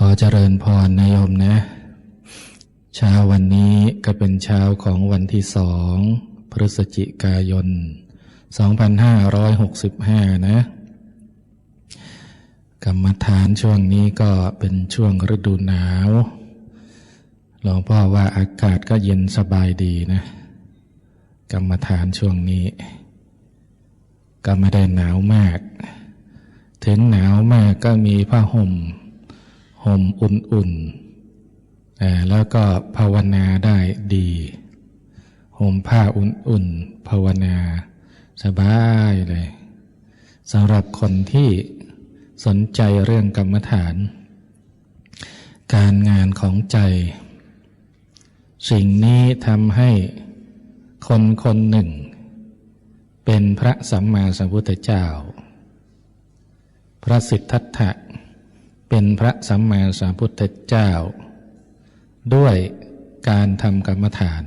ขอเจริญพรนายโยมนะ เช้าวันนี้ก็เป็นเช้าของวันที่สองพฤศจิกายน 2565 นะ กรรมฐานช่วงนี้ก็เป็นช่วงฤดูหนาวหลวงพ่อว่าอากาศก็เย็นสบายดีนะ กรรมฐานช่วงนี้ ก็ไม่ได้หนาวมาก ถึงหนาวมากก็มีผ้าห่ม ห่มอุ่นๆอ่าแล้วก็ภาวนาได้ดีห่มผ้าอุ่นๆภาวนาสบายเลยสำหรับคนที่สนใจเรื่องกรรมฐาน การงานของใจ สิ่งนี้ทำให้คนคนหนึ่ง เป็นพระสัมมาสัมพุทธเจ้า พระสิทธัตถะ เป็นพระสัมมาสัมพุทธเจ้า ด้วยการทำกรรมฐาน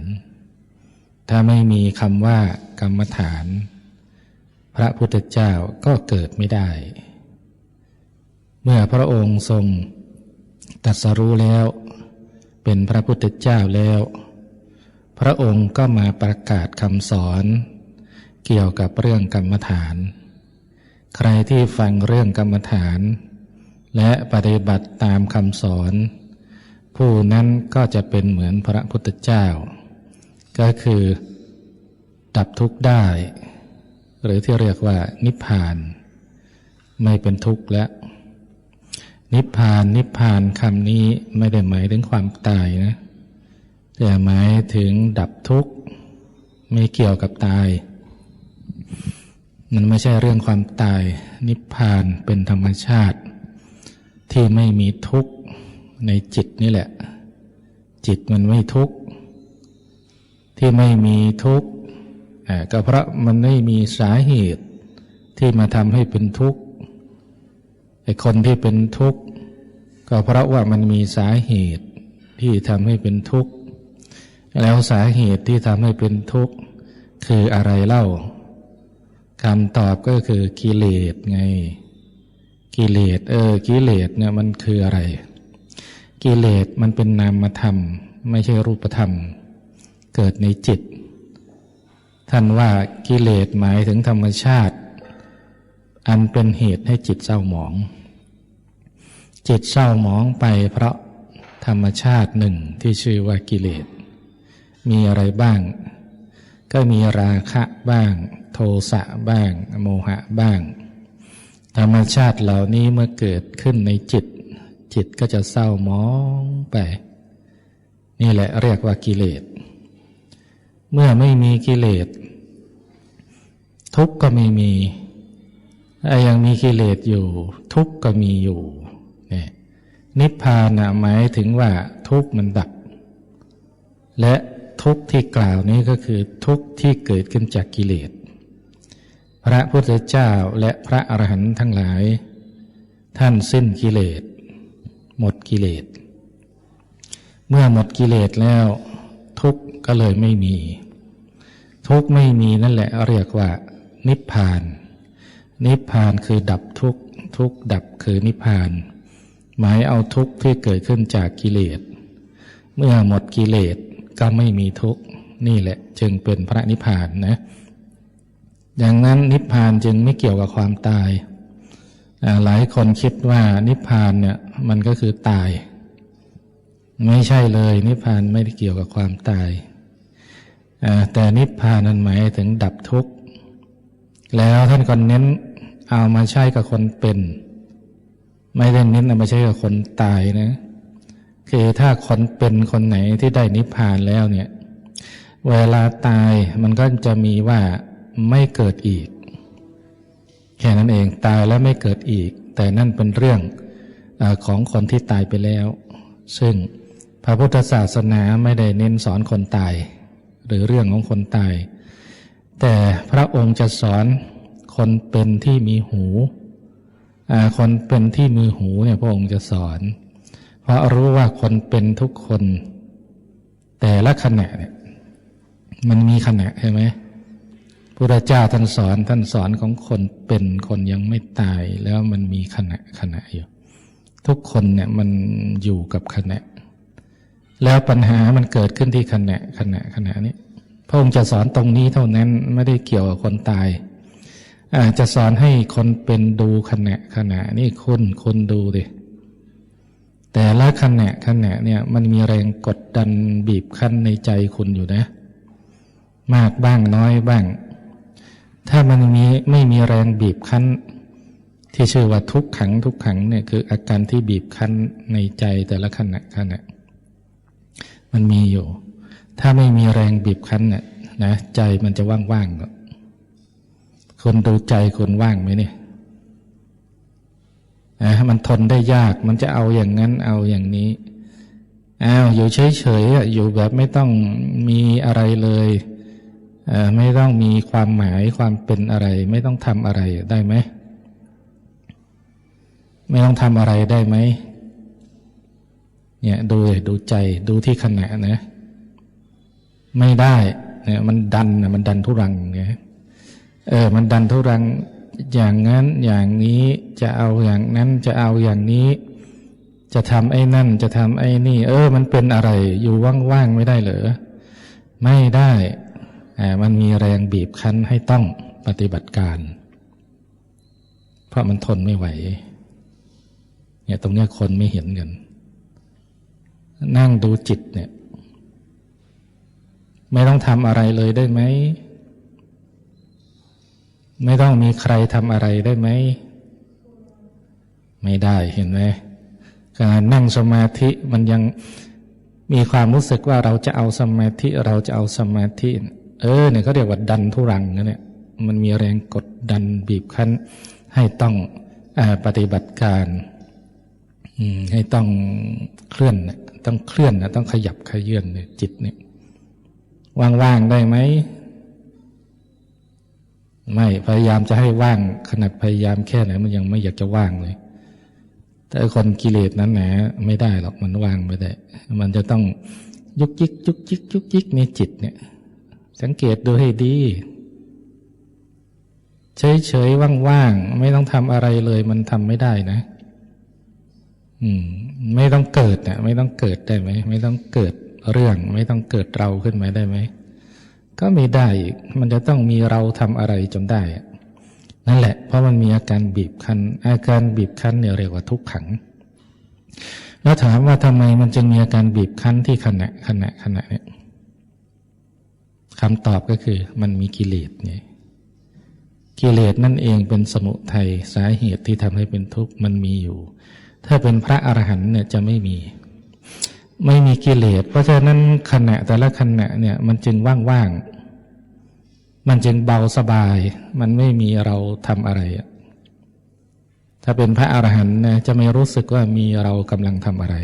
ถ้าไม่มีคำว่ากรรมฐาน พระพุทธเจ้าก็เกิดไม่ได้ เมื่อพระองค์ทรงตรัสรู้แล้ว เป็นพระพุทธเจ้าแล้ว พระองค์ก็มาประกาศคำสอน เกี่ยวกับเรื่องกรรมฐาน ใครที่ฟังเรื่องกรรมฐาน และปฏิบัติตามคำสอน ผู้นั้นก็จะเป็นเหมือนพระพุทธเจ้า ก็คือดับทุกข์ได้ หรือที่เรียกว่านิพพาน ไม่เป็นทุกข์แล้ว นิพพานนิพพานคำนี้ไม่ได้หมายถึงความตายนะแต่หมายถึงดับทุกข์ไม่เกี่ยวกับตาย มันไม่ใช่เรื่องความตาย นิพพานเป็นธรรมชาติ ที่ไม่มีทุกข์ในจิตนี่แหละ จิตมันไม่ทุกข์ที่ไม่มีทุกข์ก็เพราะมันไม่มีสาเหตุที่มาทำให้เป็นทุกข์ไอ้คนที่เป็นทุกข์ก็เพราะว่ามันมีสาเหตุที่ทำให้เป็นทุกข์แล้วสาเหตุที่ทำให้เป็นทุกข์คืออะไรเล่าคำตอบก็คือกิเลสไง กิเลสเออกิเลสเนี่ยมันคืออะไร กิเลสมันเป็นนามธรรม ไม่ใช่รูปธรรม เกิดในจิต ท่านว่ากิเลสหมายถึงธรรมชาติ อันเป็นเหตุให้จิตเศร้าหมอง จิตเศร้าหมองไปเพราะธรรมชาติหนึ่งที่ชื่อว่ากิเลส มีอะไรบ้าง ก็มีราคะบ้าง โทสะบ้าง โมหะบ้าง ธรรมชาติเหล่านี้เมื่อเกิดขึ้นในจิต จิตก็จะเศร้าหมองไป นี่แหละเรียกว่ากิเลส เมื่อไม่มีกิเลส ทุกข์ก็ไม่มีถ้ายังมีกิเลสอยู่ ทุกข์ก็มีอยู่เนี่ยนิพพานนะหมายถึงว่าทุกข์มันดับ และทุกข์ที่กล่าวนี้ก็คือทุกข์ที่เกิดขึ้นจากกิเลส พระพุทธเจ้าและพระอรหันต์ทั้งหลาย ท่านสิ้นกิเลส หมดกิเลส เมื่อหมดกิเลสแล้ว ทุกข์ก็เลยไม่มี ทุกข์ไม่มีนั่นแหละเรียกว่า นิพพาน นิพพานคือดับทุกข์ทุกข์ดับคือนิพพาน หมายเอาทุกข์ที่เกิดขึ้นจากกิเลส เมื่อหมดกิเลสก็ไม่มีทุกข์นี่แหละจึงเป็นพระนิพพานนะ ดังนั้นนิพพานจึงไม่เกี่ยวกับความตาย หลายคนคิดว่านิพพานเนี่ยมันก็คือตาย ไม่ใช่เลยนิพพานไม่ได้เกี่ยวกับความตาย แต่นิพพานนั้นหมายถึงดับทุกข์ แล้วท่านก็เน้นเอามาใช้กับคนเป็น ไม่ได้เน้นเอามาใช้กับคนตายนะ คือถ้าคนเป็นคนไหนที่ได้นิพพานแล้วเนี่ย เวลาตายมันก็จะมีว่า ไม่เกิดอีก แค่นั้นเองตายแล้วไม่เกิดอีก แต่นั่นเป็นเรื่องอของคนที่ตายไปแล้ว ซึ่งพระพุทธศาสนาไม่ได้เน้นสอนคนตาย หรือเรื่องของคนตาย แต่พระองค์จะสอนคนเป็นที่มีหูคนเป็นที่มือหูเนี่ยพระองค์จะสอน เพราะรู้ว่าคนเป็นทุกคน แต่ละขณะเนี่ยมันมีขณะใช่ไหม พระเจ้าท่านสอนท่านสอนของคนเป็นคนยังไม่ตายแล้วมันมีขณะขณะอยู่ ทุกคนเนี่ยมันอยู่กับขณะ แล้วปัญหามันเกิดขึ้นที่ขณะขณะขณะนี้พระองค์จะสอนตรงนี้เท่านั้นไม่ได้เกี่ยวกับคนตายอาจจะสอนให้คนเป็นดูขณะขณะนี่คุณคุณดูดิแต่ละขณะขณะเนี่ยมันมีแรงกดดันบีบคั้นในใจคุณอยู่นะ มากบ้างน้อยบ้าง ถ้ามันมีไม่มีแรงบีบคั้น ที่ชื่อว่าทุกขังทุกขังเนี่ยคืออาการที่บีบคั้นในใจแต่ละขณะขณะมันมีอยู่ ถ้าไม่มีแรงบีบคั้นเนี่ยนะใจมันจะว่างๆคนดูใจคนว่างไหมเนี่ยนะมันทนได้ยากมันจะเอาอย่างนั้นเอาอย่างนี้อ้าวอยู่เฉยๆอยู่แบบไม่ต้องมีอะไรเลย ไม่ต้องมีความหมายความเป็นอะไร ไม่ต้องทำอะไรได้ไหมไม่ต้องทำอะไรได้ไหมเนี่ยดูดูใจดูที่ขณะนะ ไม่ได้เนี่ยมันดันนะมันดันทุรังไงเออ มันดันทุรังอย่างนั้นอย่างนี้จะเอาอย่างนั้นจะเอาอย่างนี้ จะทำไอ้นั่น จะทำไอ้นี่ เออ มันเป็นอะไร อยู่ว่างๆไม่ได้เหรอไม่ได้ มันมีแรงบีบคั้นให้ต้องปฏิบัติการ เพราะมันทนไม่ไหวเนี่ยตรงนี้คนไม่เห็นกัน นั่งดูจิตเนี่ย ไม่ต้องทำอะไรเลยได้ไหม ไม่ต้องมีใครทำอะไรได้ไหม ไม่ได้เห็นไหมการนั่งสมาธิมันยังมีความรู้สึกว่าเราจะเอาสมาธิ เราจะเอาสมาธิ เออเนี่ยเขาเรียกว่าดันทุรังนะเนี่ยมันมีแรงกดดันบีบคั้น ให้ต้องอปฏิบัติการให้ต้องเคลื่อนต้องเคลื่อนนะต้องขยับขยื่นเนี่ยจิตเนี่ยว่างๆได้ไหมไม่พยายามจะให้ว่างขนาดพยายามแค่ไหนมันยังไม่อยากจะว่างเลย แต่คนกิเลสนั้นแหนไม่ได้หรอกมันว่างไม่ได้ มันจะต้องยุกยิกยุกยิกยุกยิกในจิตเนี่ย สังเกตดูให้ดี เฉยเฉยว่างๆ ไม่ต้องทำอะไรเลย มันทำไม่ได้นะ อืม ไม่ต้องเกิดเนี่ยไม่ต้องเกิดได้ไหม ไม่ต้องเกิดเรื่อง ไม่ต้องเกิดเราขึ้นมาได้ไหม ก็ไม่ได้อีก มันจะต้องมีเราทำอะไรจนได้ นั่นแหละ เพราะมันมีอาการบีบคั้น อาการบีบคั้นเนี่ยเรียกว่าทุกขังแล้วถามว่าทำไมมันจึงมีอาการบีบคั้นที่ขณะขณะขณะเนี่ย คำตอบก็คือมันมีกิเลสไงกิเลสนั่นเองเป็นสมุทัยสาเหตุที่ทำให้เป็นทุกข์มันมีอยู่ ถ้าเป็นพระอรหันต์เนี่ยจะไม่มี ไม่มีกิเลส เพราะฉะนั้นขณะแต่ละขณะเนี่ยมันจึงว่างๆ มันจึงเบาสบาย มันไม่มีเราทำอะไร ถ้าเป็นพระอรหันต์นะจะไม่รู้สึกว่ามีเรากำลังทำอะไร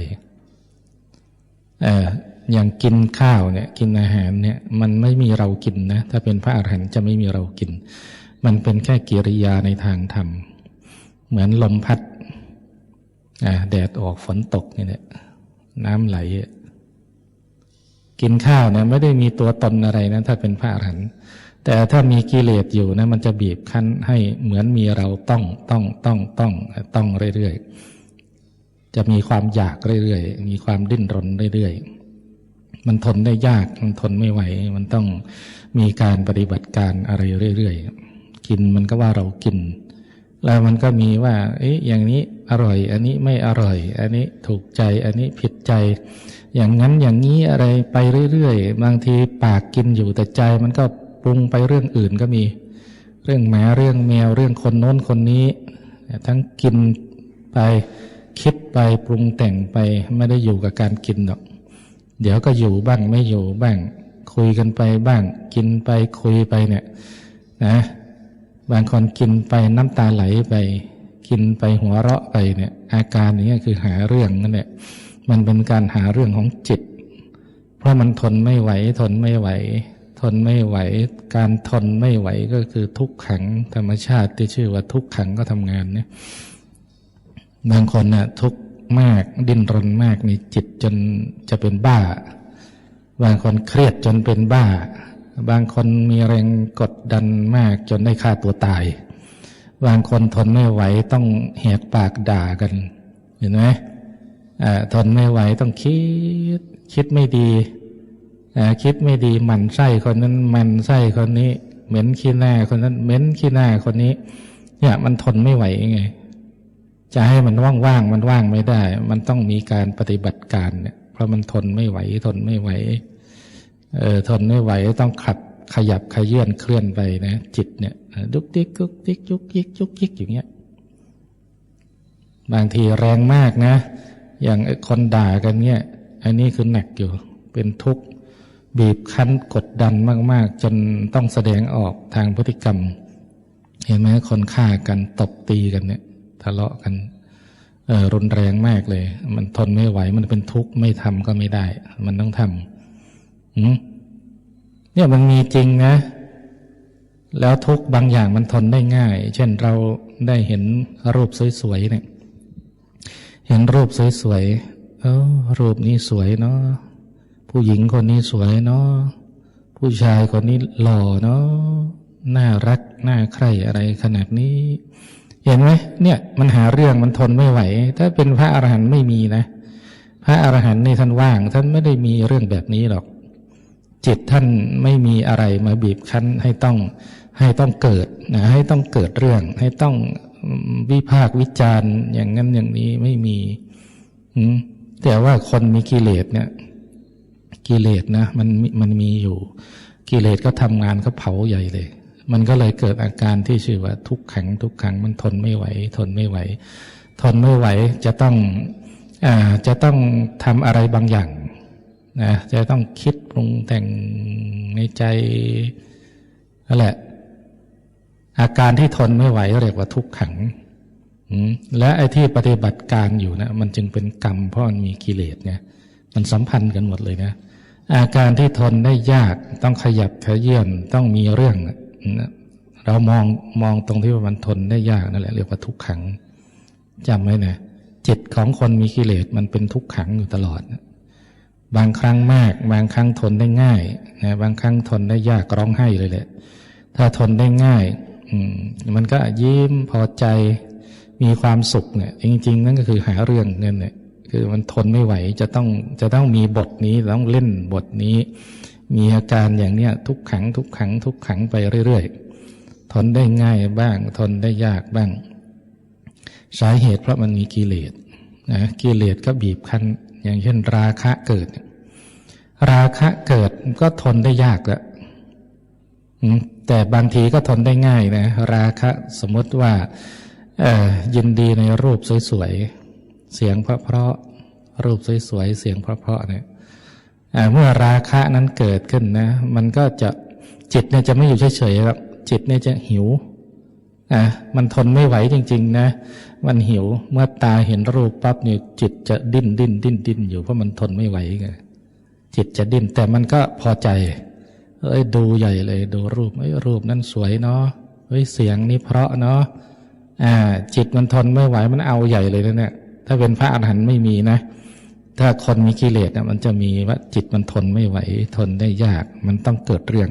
เอย่างกินข้าวเนี่ยกินอาหารเนี่ยมันไม่มีเรากินนะถ้าเป็นพระอรหันต์จะไม่มีเรากิน มันเป็นแค่กิริยาในทางธรรม เหมือนลมพัดแดดออกฝนตกนี่แหละน้ำไหล กินข้าวเนี่ยไม่ได้มีตัวตนอะไรนะถ้าเป็นพระอรหันต์แต่ถ้ามีกิเลสอยู่นะมันจะบีบคั้นให้เหมือนมีเราต้องต้องต้องต้องต้องเรื่อยๆจะมีความอยากเรื่อยๆ มีความดิ้นรนเรื่อยๆ มันทนได้ยาก มันทนไม่ไหว มันต้องมีการปฏิบัติการอะไรเรื่อยๆ กินมันก็ว่าเรากิน แล้วมันก็มีว่า เอ๊ะ อย่างนี้อร่อย อันนี้ไม่อร่อย อันนี้ถูกใจ อันนี้ผิดใจ อย่างนั้นอย่างนี้อะไรไปเรื่อยๆ บางทีปากกินอยู่แต่ใจ มันก็ปรุงไปเรื่องอื่นก็มี เรื่องหมาเรื่องแมว เรื่องคนโน้นคนนี้ ทั้งกินไปคิดไปปรุงแต่งไปไม่ได้อยู่กับการกินหรอก เดี๋ยวก็อยู่บ้างไม่อยู่บ้าง คุยกันไปบ้าง กินไปคุยไปเนี่ยนะบางคนกินไปน้ำตาไหลไป กินไปหัวเราะไปเนี่ย อาการนี้ยคือหาเรื่องนั่นแหละมันเป็นการหาเรื่องของจิต เพราะมันทนไม่ไหว ทนไม่ไหว ทนไม่ไหว การทนไม่ไหวก็คือทุกขังธรรมชาติที่ชื่อว่าทุกขังก็ทำงานเนี่ยบางคนน่ะทุก มาก ดิ้นรนมากในจิตจนจะเป็นบ้า บางคนเครียดจนเป็นบ้า บางคนมีแรงกดดันมากจนได้ฆ่าตัวตาย บางคนทนไม่ไหวต้องแหกปากด่ากัน เห็นไหมทนไม่ไหวต้องคิด คิดไม่ดีคิดไม่ดีหมันไส้คนนั้นมันไส้คนนี้ เหม็นขี้หน้าคนนั้นเหม็นขี้หน้าคนนี้ เนี่ยมันทนไม่ไหวไง จะให้มันว่างๆมันว่างไม่ได้ มันต้องมีการปฏิบัติการเนี่ยเพราะมันทนไม่ไหวทนไม่ไหวเออทนไม่ไหวต้องขับขยับขยื่นเคลื่อนไปนะ จิตเนี่ยดุกดิกดุกดิกยุกยิกยุกยิกอย่างเงี้ยบางทีแรงมากนะ อย่างคนด่ากันเนี่ย อันนี้คือหนักอยู่ เป็นทุกข์บีบคั้นกดดันมาก ๆ จนต้องแสดงออกทางพฤติกรรม เห็นไหมคนฆ่ากันตบตีกันเนี่ย ทะเลาะกันรุนแรงมากเลย มันทนไม่ไหว มันเป็นทุกข์ไม่ทำก็ไม่ได้ มันต้องทำเนี่ยมันมีจริงนะ แล้วทุกข์บางอย่างมันทนได้ง่าย เช่นเราได้เห็นรูปสวยๆเนี่ย เห็นรูปสวยๆเออรูปนี้สวยเนาะผู้หญิงคนนี้สวยเนาะผู้ชายคนนี้หล่อเนาะน่ารัก น่าใคร่อะไรขนาดนี้ เห็นไหมเนี่ย มันหาเรื่องมันทนไม่ไหว ถ้าเป็นพระอรหันต์ไม่มีนะ พระอรหันต์นี่ท่านว่าง ท่านไม่ได้มีเรื่องแบบนี้หรอก จิตท่านไม่มีอะไรมาบีบคั้นให้ต้องให้ต้องเกิดนะให้ต้องเกิดเรื่อง ให้ต้องวิพากวิจารณ์อย่างนั้นอย่างนี้ไม่มีแต่ว่าคนมีกิเลสเนี่ย กิเลสนะมันมันมีอยู่ กิเลสก็ทำงานก็เผาใหญ่เลย มันก็เลยเกิดอาการที่ชื่อว่าทุกขังทุกขังมันทนไม่ไหว ทนไม่ไหว ทนไม่ไหวจะต้องอจะต้องทำอะไรบางอย่างนะจะต้องคิดปรุงแต่งในใจนั่นแหละ อาการที่ทนไม่ไหวเรียกว่าทุกขังและไอ้ที่ปฏิบัติการอยู่นะมันจึงเป็นกรรมเพราะมันมีกิเลสเนี่ยมันสัมพันธ์กันหมดเลยนะ อาการที่ทนได้ยากต้องขยับขยื่นต้องมีเรื่องนะ เรามองมองตรงที่ว่ามันทนได้ยากนั่นแหละเรียกว่าทุกขังจำไว้นะจิตของคนมีกิเลสมันเป็นทุกขังอยู่ตลอด บางครั้งมาก บางครั้งทนได้ง่ายนะบางครั้งทนได้ยากร้องไห้เลยแหละ ถ้าทนได้ง่ายมันก็ยิ้มพอใจมีความสุขเนี่ย จริง ๆ นั่นก็คือหาเรื่องนั่นเนี่ยคือมันทนไม่ไหวจะต้องจะต้องมีบทนี้ต้องเล่นบทนี้ มีอาการอย่างเนี้ยทุกขังทุกขังทุกขังไปเรื่อยๆ ทนได้ง่ายบ้าง ทนได้ยากบ้าง สาเหตุเพราะมันมีกิเลสนะกิเลสก็บีบคั้น อย่างเช่น ราคะเกิด ราคะเกิดก็ทนได้ยากล้วแต่บางทีก็ทนได้ง่ายนะ ราคะสมมติว่ายินดีในรูปสวยๆ เสียงเพราะๆรูปสวยๆ เสียงเพราะๆเนี่ย เมื่อราคะนั้นเกิดขึ้นนะ มันก็จะจิตเนี่ยจะไม่อยู่เฉยๆครับ จิตเนี่ยจะหิวอะมันทนไม่ไหวจริง ๆ นะ มันหิวเมื่อตาเห็นรูปปั๊บเนี่ยจิตจะดิ้นดิ้นดิ้นดิ้นอยู่เพราะมันทนไม่ไหวไงจิตจะดิ้นแต่มันก็พอใจเอ้ยดูใหญ่เลยดูรูปเอ้ยรูปนั้นสวยเนาะเฮ้ยเสียงนี้เพราะเนาะอ่า จิตมันทนไม่ไหวมันเอาใหญ่เลยนะเนี่ยถ้าเป็นพระอรหันต์ไม่มีนะ ถ้าคนมีกิเลสนะมันจะมีว่าจิตมันทนไม่ไหว ทนได้ยาก มันต้องเกิดเรื่อง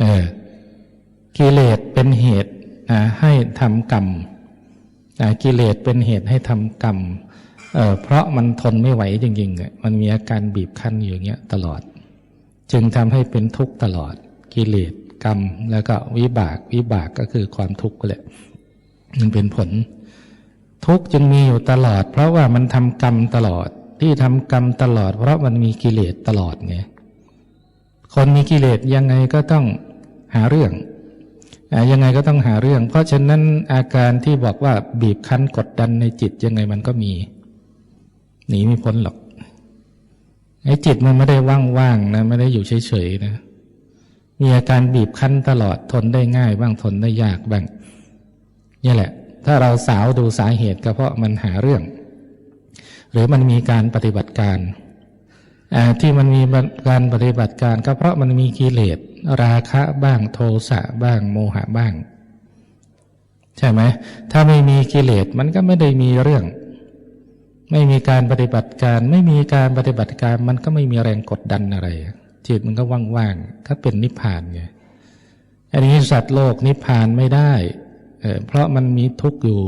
เออ กิเลสเป็นเหตุให้ทำกรรมกิเลสเป็นเหตุให้ทำกรรมเเพราะมันทนไม่ไหวจริงๆมันมีอาการบีบคั้นอยู่อย่างเงี้ยตลอด จึงทำให้เป็นทุกข์ตลอด กิเลสกรรม แล้วก็วิบาก วิบากก็คือความทุกข์แหละมันเป็นผล ทุกข์จึงมีอยู่ตลอด เพราะว่ามันทำกรรมตลอด ที่ทำกรรมตลอด เพราะมันมีกิเลสตลอดไงคนมีกิเลสยังไงก็ต้องหาเรื่องยังไงก็ต้องหาเรื่อง เพราะฉะนั้นอาการที่บอกว่าบีบคั้นกดดันในจิตยังไงมันก็มี หนีไม่พ้นหรอกไอ้จิตมันไม่ได้ว่างๆนะไม่ได้อยู่เฉยๆนะมีอาการบีบคั้นตลอดทนได้ง่ายบ้างทนได้ยากบ้างนี่แหละ ถ้าเราสาวดูสาเหตุก็เพราะมันหาเรื่อง หรือมันมีการปฏิบัติการที่มันมีการปฏิบัติการก็เพราะมันมีกิเลสราคะบ้างโทสะบ้างโมหะบ้าง ใช่ไหมถ้าไม่มีกิเลสมันก็ไม่ได้มีเรื่อง ไม่มีการปฏิบัติการ ไม่มีการปฏิบัติการ มันก็ไม่มีแรงกดดันอะไร จิตมันก็ว่างๆก็เป็นนิพพานไงอันนี้สัตว์โลกนิพพานไม่ได้เเพราะมันมีทุกข์อยู่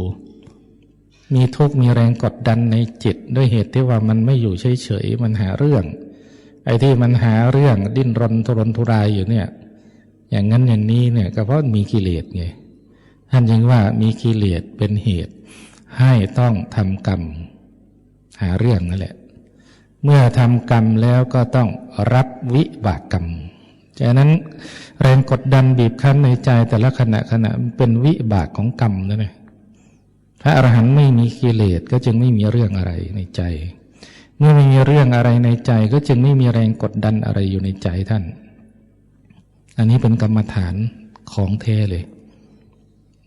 มีทุกข์มีแรงกดดันในจิต ด้วยเหตุที่ว่ามันไม่อยู่เฉยๆมันหาเรื่อง ไอ้ที่มันหาเรื่องดิ้นรนทุรนทุรายอยู่เนี่ย อย่างนั้นอย่างนี้เนี่ยก็เพราะมีกิเลสไงท่านจึงว่ามีกิเลสเป็นเหตุ ให้ต้องทำกรรม หาเรื่องนั่นแหละ เมื่อทำกรรมแล้วก็ต้องรับวิบากกรรมฉะนั้นแรงกดดันบีบคั้นในใจแต่ละขณะขณะมันเป็นวิบากของกรรมนั่นเอง พระอรหันต์ไม่มีกิเลสก็จึงไม่มีเรื่องอะไรในใจ เมื่อไม่มีเรื่องอะไรในใจ ก็จึงไม่มีแรงกดดันอะไรอยู่ในใจท่าน อันนี้เป็นกรรมฐานของเทเลย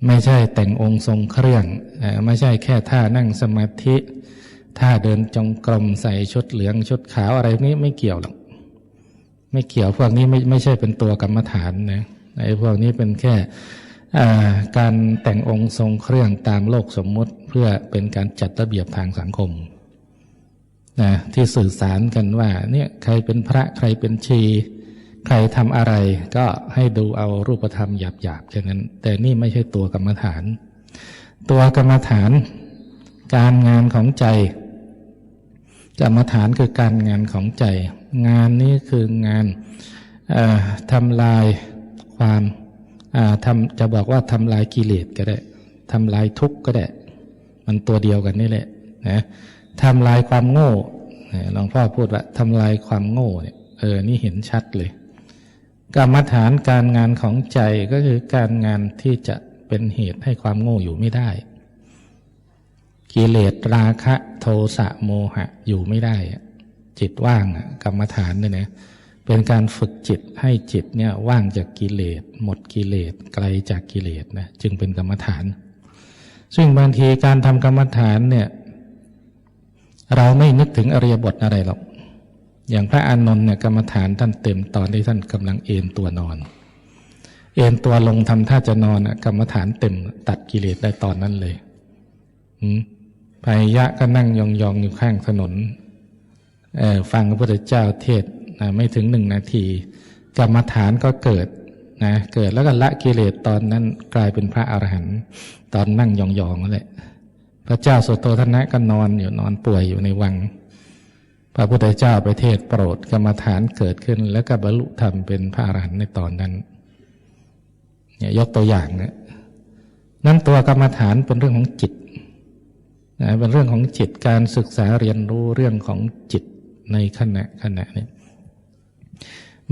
ไม่ใช่แต่งองค์ทรงเครื่องไม่ใช่แค่ท่านั่งสมาธิท่าเดินจงกรมใส่ชุดเหลืองชุดขาวอะไรนี้ไม่เกี่ยวหรอกไม่เกี่ยวพวกนี้ไม่ไม่ใช่เป็นตัวกรรมฐานนะไอ้พวกนี้เป็นแค่ การแต่งองค์ทรงเครื่องตามโลกสมมุติเพื่อเป็นการจัดระเบียบทางสังคมนะที่สื่อสารกันว่าเนี่ยใครเป็นพระใครเป็นชี ใครทำอะไรก็ให้ดูเอารูปธรรมหยาบๆแค่นั้น แต่นี่ไม่ใช่ตัวกรรมฐาน ตัวกรรมฐานการงานของใจกรรมฐานคือการงานของใจ งานนี้คืองานทำลายความ ทำจะบอกว่าทำลายกิเลสก็ได้ทำลายทุกข์ก็ได้ มันตัวเดียวกันนี่แหละนะทำลายความโง่หลวงพ่อพูดว่าทำลายความโง่เนี่ยเออนี่เห็นชัดเลยกรรมฐานการงานของใจก็คือการงานที่จะเป็นเหตุให้ความโง่อยู่ไม่ได้ กิเลสราคะ โทสะโมหะอยู่ไม่ได้อะจิตว่างอะกรรมฐานเนี่ยนะ เป็นการฝึกจิตให้จิตเนี่ยว่างจากกิเลส หมดกิเลสไกลจากกิเลสนะจึงเป็นกรรมฐาน ซึ่งบางทีการทำกรรมฐานเนี่ยเราไม่นึกถึงอริยบทอะไรหรอก อย่างพระอานนท์เนี่ยกรรมฐานท่านเต็มตอนที่ท่านกำลังเอนตัวนอน เอนตัวลงทำท่าจะนอนกรรมฐานเต็มตัดกิเลสได้ตอนนั้นเลยพายะก็นั่งยองๆอยู่ข้างถนนฟังพระพุทธเจ้าเทศ นะไม่ถึงหนึ่งนาทีกรรมฐานก็เกิดนะเกิดแล้วก็ละกิเลสตอนนั้นกลายเป็นพระอรหันต์ตอนนั่งยองๆนั่นแหละพระเจ้าสุโธทนะก็นอนอยู่นอนป่วยอยู่ในวัง พระพุทธเจ้าไปเทศโปรดกรรมฐานเกิดขึ้น แล้วก็บรรลุธรรมเป็นพระอรหันต์ในตอนนั้นเนี่ยยกตัวอย่างนะนั่นตัวกรรมฐานเป็นเรื่องของจิตนะเป็นเรื่องของจิตการศึกษาเรียนรู้เรื่องของจิตในขณะขณะเนี่ย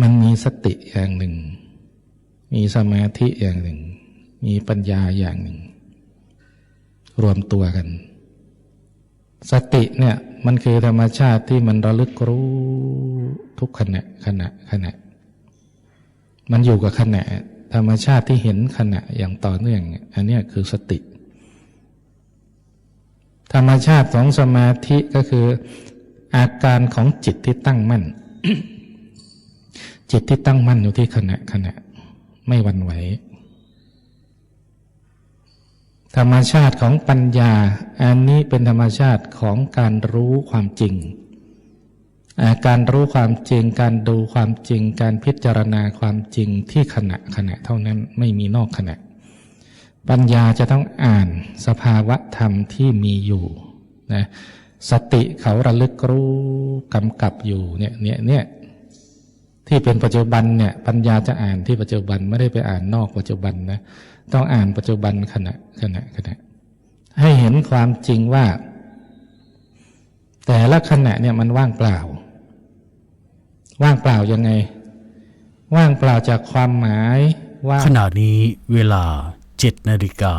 มันมีสติอย่างหนึ่ง มีสมาธิอย่างหนึ่ง มีปัญญาอย่างหนึ่ง รวมตัวกัน สติเนี่ยมันคือธรรมชาติที่มันระลึกรู้ทุกขณะขณะขณะ มันอยู่กับขณะ ธรรมชาติที่เห็นขณะอย่างต่อเนื่อง อันนี้คือสติ ธรรมชาติของสมาธิก็คืออาการของจิตที่ตั้งมั่น จิตที่ตั้งมั่นอยู่ที่ขณะขณะไม่วันไหว ธรรมชาติของปัญญา อันนี้เป็นธรรมชาติของการรู้ความจริง การรู้ความจริง การดูความจริง การพิจารณาความจริงที่ขณะขณะเท่านั้นไม่มีนอกขณะ ปัญญาจะต้องอ่านสภาวะธรรมที่มีอยู่นะสติเขาระลึกรู้กำกับอยู่เนี่ยเนี่ยเนี่ย ที่เป็นปัจจุบันเนี่ยปัญญาจะอ่านที่ปัจจุบันไม่ได้ไปอ่านนอกปัจจุบันนะต้องอ่านปัจจุบันขณะขณะขณะ ให้เห็นความจริงว่า แต่ละขณะเนี่ยมันว่างเปล่า ว่างเปล่ายังไง ว่างเปล่าจากความหมายว่าขณะนี้เวลาเจ็ดนาฬิกา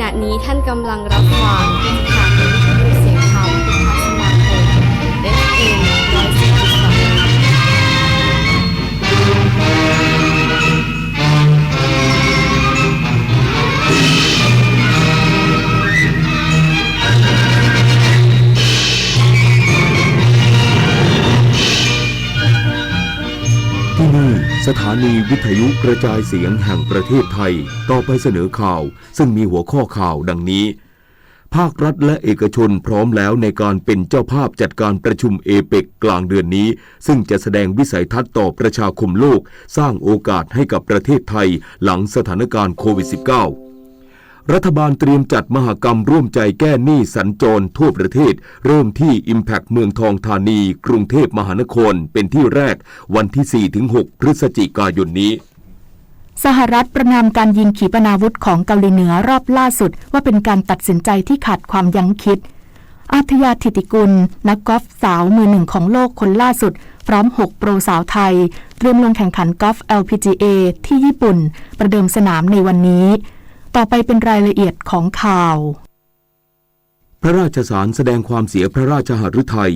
ณะนี้ท่านกำลังรับฟัง สถานีวิทยุกระจายเสียงแห่งประเทศไทย ต่อไปเสนอข่าว ซึ่งมีหัวข้อข่าวดังนี้ ภาครัฐและเอกชนพร้อมแล้วในการเป็นเจ้าภาพจัดการประชุมเอเปกกลางเดือนนี้ ซึ่งจะแสดงวิสัยทัศน์ต่อประชาคมโลก สร้างโอกาสให้กับประเทศไทยหลังสถานการณ์โควิด -19 รัฐบาลเตรียมจัดมหกรรมร่วมใจแก้หนี้สัญจรทั่วประเทศ เริ่มที่ Impact เมืองทองธานี กรุงเทพมหานคร เป็นที่แรกวันที่ 4-6 พฤศจิกายนนี้สหรัฐประนามการยิงขีปนาวุธของเกาหลีเหนือรอบล่าสุด ว่าเป็นการตัดสินใจที่ขาดความยั้งคิด อาทยาธิติกุล นักกอล์ฟสาวมือหนึ่งของโลกคนล่าสุด พร้อม 6 โปรสาวไทย เตรียมลงแข่งขันกอล์ฟ LPGA ที่ญี่ปุ่น ประเดิมสนามในวันนี้ ต่อไปเป็นรายละเอียดของข่าว พระราชสารแสดงความเสียพระราชหฤทัย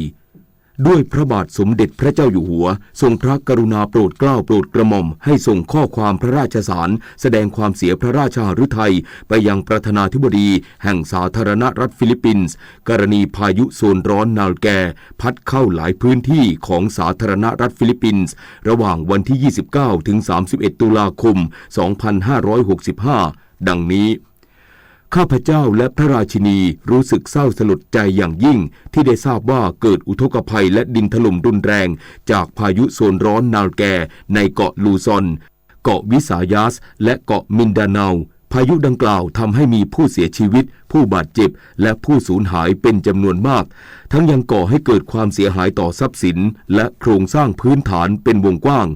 ด้วยพระบาทสมเด็จพระเจ้าอยู่หัว ทรงพระกรุณาโปรดเกล้าโปรดกระหม่อมให้ส่งข้อความพระราชสาร แสดงความเสียพระราชหฤทัยไปยังประธานาธิบดี แห่งสาธารณรัฐฟิลิปปินส์กรณีพายุโซนร้อนนาลแก พัดเข้าหลายพื้นที่ของสาธารณรัฐฟิลิปปินส์ระหว่างวันที่ 29 ถึง 31 ตุลาคม 2565 ดังนี้ ข้าพเจ้าและพระราชินีรู้สึกเศร้าสลดใจอย่างยิ่งที่ได้ทราบว่าเกิดอุทกภัยและดินถล่มรุนแรง จากพายุโซนร้อนนาลแกในเกาะลูซอน เกาะวิสายาส และเกาะมินดาเนาพายุดังกล่าวทำให้มีผู้เสียชีวิต ผู้บาดเจ็บ และผู้สูญหายเป็นจำนวนมาก ทั้งยังก่อให้เกิดความเสียหายต่อทรัพย์สิน และโครงสร้างพื้นฐานเป็นวงกว้าง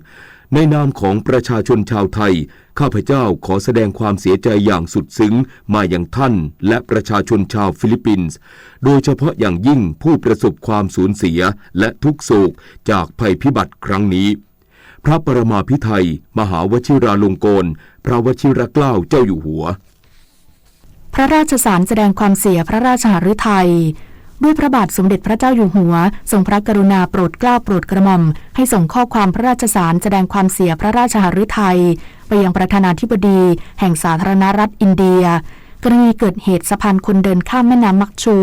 ในนามของประชาชนชาวไทย ข้าพเจ้าขอแสดงความเสียใจอย่างสุดซึ้งมาอย่างท่านและประชาชนชาวฟิลิปปินส์ โดยเฉพาะอย่างยิ่งผู้ประสบความสูญเสียและทุกโศกจากภัยพิบัติครั้งนี้ พระปรมาภิไธยมหาวชิราลงกรณ์พระวชิรเกล้าเจ้าอยู่หัว พระราชสารแสดงความเสียพระราชหฤทัย ด้วยพระบาทสมเด็จพระเจ้าอยู่หัว ทรงพระกรุณาโปรดเกล้าโปรดกระหม่อม ให้ส่งข้อความพระราชสารแสดงความเสียพระราชหฤทัยไปยังประธานาธิบดี แห่งสาธารณรัฐอินเดีย กรณีเกิดเหตุสะพานคนเดินข้ามแม่น้ำมักชู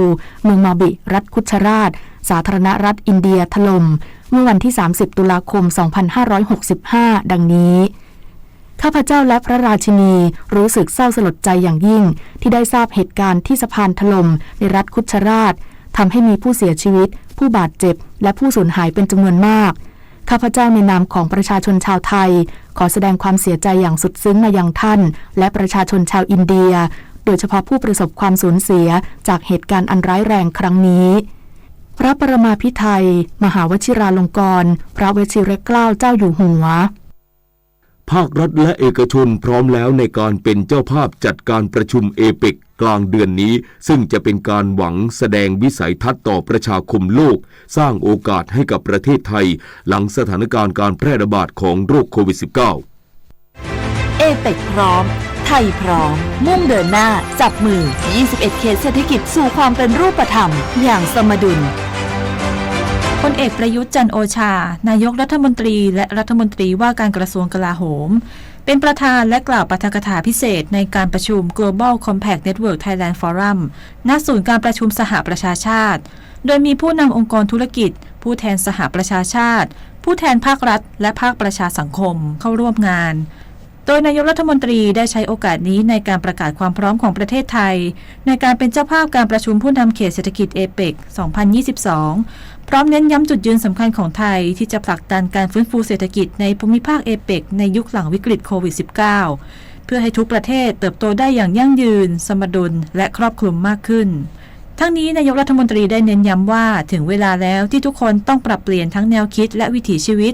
เมืองมาบิ รัฐคุชราช สาธารณรัฐอินเดียถล่มเมื่อวันที่ 30 ตุลาคม 2565 ดังนี้ข้าพเจ้าและพระราชินีรู้สึกเศร้าสลดใจอย่างยิ่ง ที่ได้ทราบเหตุการณ์ที่สะพานถล่มในรัฐคุชราช ทำให้มีผู้เสียชีวิต ผู้บาดเจ็บ และผู้สูญหายเป็นจำนวนมาก ข้าพเจ้าในนามของประชาชนชาวไทย ขอแสดงความเสียใจอย่างสุดซึ้งมายังท่าน และประชาชนชาวอินเดีย โดยเฉพาะผู้ประสบความสูญเสียจากเหตุการณ์อันร้ายแรงครั้งนี้พระปรมาภิไธยมหาวชิราลงกรณ์พระเวชิรเกล้าเจ้าอยู่หัว ภาครัฐและเอกชนพร้อมแล้วในการเป็นเจ้าภาพจัดการประชุมเอเปก กลางเดือนนี้ ซึ่งจะเป็นการหวังแสดงวิสัยทัศน์ต่อประชาคมโลก สร้างโอกาสให้กับประเทศไทย หลังสถานการณ์การแพร่ระบาดของโรคโควิด -19 เอเปกพร้อม ไทยพร้อม มุ่งเดินหน้า จับมือ 21 เขตเศรษฐกิจสู่ความเป็นรูปธรรม อย่างสมดุลพลเอกประยุทธ์จันทร์โอชา นายกรัฐมนตรีและรัฐมนตรีว่าการกระทรวงกลาโหม เป็นประธานและกล่าวปาฐกถาพิเศษในการประชุม Global Compact Network Thailand Forum ณศูนย์การประชุมสหประชาชาติ โดยมีผู้นำองค์กรธุรกิจ ผู้แทนสหประชาชาติ ผู้แทนภาครัฐ และภาคประชาสังคมเข้าร่วมงาน โดยนายกรัฐมนตรีได้ใช้โอกาสนี้ในการประกาศความพร้อมของประเทศไทย ในการเป็นเจ้าภาพการประชุมผู้นำเขตเศรษฐกิจเอเปก2022 พร้อมเน้นย้ำจุดยืนสำคัญของไทยที่จะผลักดันการฟื้นฟูเศรษฐกิจในภูมิภาคเอเปกในยุคหลังวิกฤตโควิด -19 เพื่อให้ทุกประเทศเติบโตได้อย่างยั่งยืน สมดุลและครอบคลุมมากขึ้น ทั้งนี้นายกรัฐมนตรีได้เน้นย้ำว่าถึงเวลาแล้วที่ทุกคนต้องปรับเปลี่ยนทั้งแนวคิดและวิถีชีวิต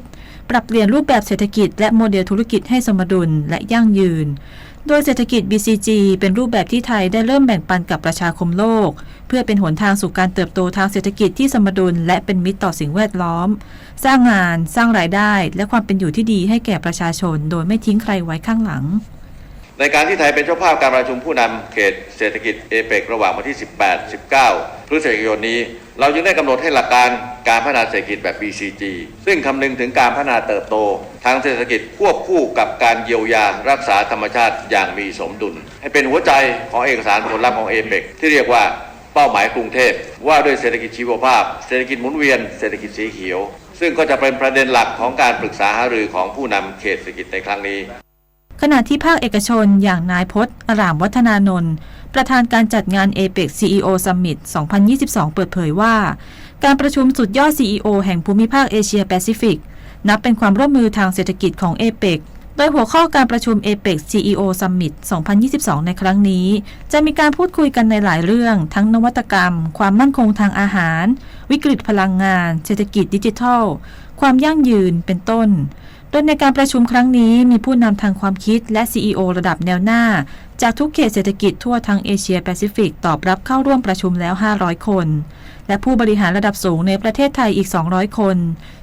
ปรับเปลี่ยนรูปแบบเศรษฐกิจและโมเดลธุรกิจให้สมดุลและยั่งยืน โดยเศรษฐกิจ BCG เป็นรูปแบบที่ไทยได้เริ่มแบ่งปันกับประชาคมโลก เพื่อเป็นหนทางสู่การเติบโตทางเศรษฐกิจที่สมดุล และเป็นมิตรต่อสิ่งแวดล้อม สร้างงานสร้างรายได้ และความเป็นอยู่ที่ดีให้แก่ประชาชน โดยไม่ทิ้งใครไว้ข้างหลัง ในการที่ไทยเป็นเจ้าภาพการประชุมผู้นำเขตเศรษฐกิจเอเปกระหว่างวันที่ 18 19 พฤศจิกายนนี้ เราจึงได้กำหนดให้หลักการการพัฒนาเศรษฐกิจแบบ BCG ซึ่งคำนึงถึงการพัฒนาเติบโต ทางเศรษฐกิจควบคู่กับการเยียวยารักษาธรรมชาติอย่างมีสมดุล ให้เป็นหัวใจของเอกสารผลลัพธ์ของเอเปกที่เรียกว่า เป้าหมายกรุงเทพว่าด้วยเศรษฐกิจชีวภาพ เศรษฐกิจหมุนเวียน เศรษฐกิจสีเขียว ซึ่งก็จะเป็นประเด็นหลักของการปรึกษาหารือของผู้นำเขตเศรษฐกิจในครั้งนี้ ขณะที่ภาคเอกชนอย่างนายพจน์อรามวัฒนานนท์ประธานการจัดงาน APEC CEO Summit 2022 เปิดเผยว่า การประชุมสุดยอด CEO แห่งภูมิภาคเอเชียแปซิฟิกนับเป็นความร่วมมือทางเศรษฐกิจของ APEC โดยหัวข้อการประชุม APEC CEO Summit 2022 ในครั้งนี้ จะมีการพูดคุยกันในหลายเรื่อง ทั้งนวัตกรรม ความมั่นคงทางอาหาร วิกฤตพลังงาน เศรษฐกิจดิจิทัล ความยั่งยืนเป็นต้น โดยในการประชุมครั้งนี้มีผู้นำทางความคิดและ CEO ระดับแนวหน้า จากทุกเขตเศรษฐกิจทั่วทั้งเอเชียแปซิฟิกตอบรับเข้าร่วมประชุมแล้ว 500 คน และผู้บริหารระดับสูงในประเทศไทยอีก 200 คน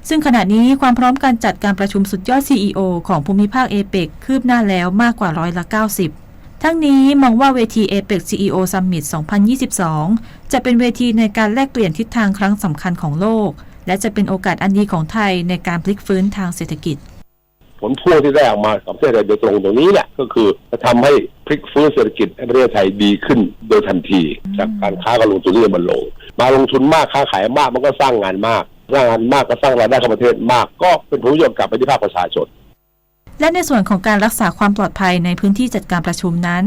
ซึ่งขณะนี้ความพร้อมการจัดการประชุมสุดยอด CEO ของภูมิภาคเอเปกคืบหน้าแล้วมากกว่าร้อยละ 90ทั้งนี้มองว่าเวที APEC CEO Summit 2022 จะเป็นเวทีในการแลกเปลี่ยนทิศทางครั้งสำคัญของโลก และจะเป็นโอกาสอันดีของไทยในการพลิกฟื้นทางเศรษฐกิจ ลพวงที่ได้ออกมากับประเทศไทยโดยตรงตรงนี้เนี่ยก็คือจะทำให้พลิกฟื้นเศรษฐกิจให้ประเทศไทยดีขึ้นโดยทันที จากการค้าการลงทุนที่มันลง มาลงทุนมากค้าขายมากมันก็สร้างงานมาก สร้างงานมากก็สร้างรายได้ข้าประเทศมาก ก็เป็นผลประโยชน์กับไปที่ภาคประชาชนและในส่วนของการรักษาความปลอดภัยในพื้นที่จัดการประชุมนั้น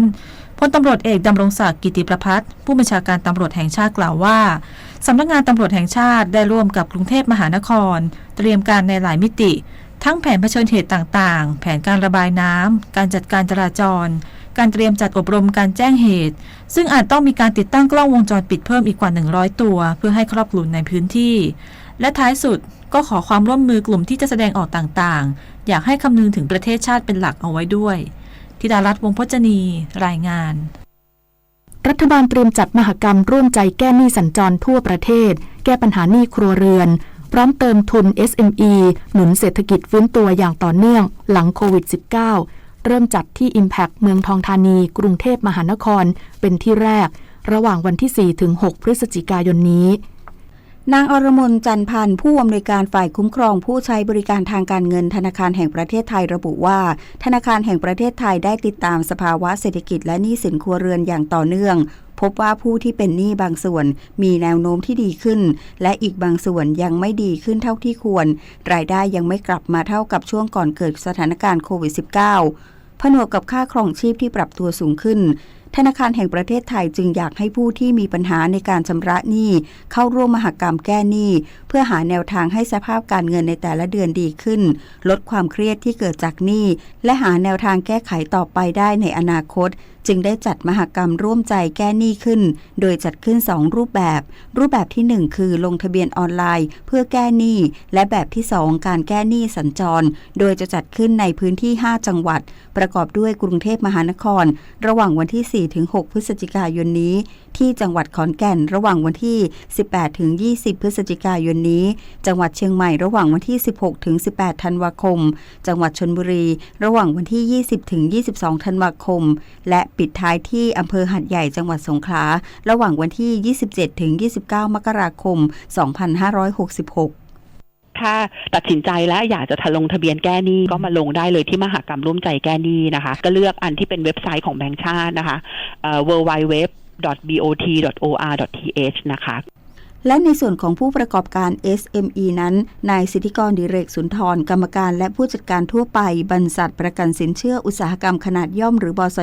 พลตำรวจเอกดำรงศักดิ์กิติประพัฒน์ผู้บัญชาการตำรวจแห่งชาติกล่าวว่าสำนักงานตำรวจแห่งชาติได้ร่วมกับกรุงเทพมหานคร เตรียมการในหลายมิติ ทั้งแผนเผชิญเหตุต่างๆ แผนการระบายน้ำ การจัดการจราจร การเตรียมจัดอบรมการแจ้งเหตุ ซึ่งอาจต้องมีการติดตั้งกล้องวงจรปิดเพิ่มอีกกว่า 100 ตัว เพื่อให้ครอบคลุมในพื้นที่ และท้ายสุดก็ขอความร่วมมือกลุ่มที่จะแสดงออกต่างๆ อยากให้คำนึงถึงประเทศชาติเป็นหลักเอาไว้ด้วยธิดารัตน์วงพจนี รายงาน รัฐบาลเตรียมจัดมหกรรมร่วมใจแก้หนี้สัญจรทั่วประเทศ แก้ปัญหาหนี้ครัวเรือน พร้อมเติมทุน SME หนุนเศรษฐกิจฟื้นตัวอย่างต่อเนื่อง หลังโควิด -19 เริ่มจัดที่ Impact เมืองทองธานี กรุงเทพมหานคร เป็นที่แรก ระหว่างวันที่ 4 ถึง 6 พฤศจิกายนนี้ นางอรมนจันพันธ์ผู้อำนวยการฝ่ายคุ้มครองผู้ใช้บริการทางการเงินธนาคารแห่งประเทศไทยระบุว่า ธนาคารแห่งประเทศไทยได้ติดตามสภาวะเศรษฐกิจและหนี้สินครัวเรือนอย่างต่อเนื่อง พบว่าผู้ที่เป็นหนี้บางส่วนมีแนวโน้มที่ดีขึ้น และอีกบางส่วนยังไม่ดีขึ้นเท่าที่ควร รายได้ยังไม่กลับมาเท่ากับช่วงก่อนเกิดสถานการณ์โควิด -19 ผนวกกับค่าครองชีพที่ปรับตัวสูงขึ้น ธนาคารแห่งประเทศไทยจึงอยากให้ผู้ที่มีปัญหาในการชำระหนี้เข้าร่วมมหกรรมแก้หนี้เพื่อหาแนวทางให้สภาพการเงินในแต่ละเดือนดีขึ้น ลดความเครียดที่เกิดจากหนี้และหาแนวทางแก้ไขต่อไปได้ในอนาคตจึงได้จัดมหกรรมร่วมใจแก้หนี้ขึ้น โดยจัดขึ้น 2 รูปแบบ รูปแบบที่ 1 คือลงทะเบียนออนไลน์ เพื่อแก้หนี้ และแบบที่ 2 การแก้หนี้สัญจร โดยจะจัดขึ้นในพื้นที่ 5 จังหวัด ประกอบด้วยกรุงเทพมหานคร ระหว่างวันที่ 4-6 พฤศจิกายนนี้ ที่จังหวัดขอนแก่นระหว่างวันที่ 18 ถึง 20 พฤศจิกายนนี้ จังหวัดเชียงใหม่ระหว่างวันที่ 16 ถึง 18 ธันวาคม จังหวัดชนบุรี ระหว่างวันที่ 20 ถึง 22 ธันวาคม และปิดท้ายที่อำเภอหัดใหญ่จังหวัดสงขลาระหว่างวันที่ 27 ถึง 29 มกราคม 2566ถ้าตัดสินใจแล้วอยากจะทะลงทะเบียนแก้หนี้ก็มาลงได้เลยที่มหากรรมร่วมใจแก้หนี้นะคะ ก็เลือกอันที่เป็นเว็บไซต์ของแบงก์ชาตินะคะเอ่อ www.bot.or.th นะคะและในส่วนของผู้ประกอบการ SME นั้น นายสิทธิกรดิเรกสุนทร กรรมการและผู้จัดการทั่วไป บรรษัทประกันสินเชื่ออุตสาหกรรมขนาดย่อมหรือบส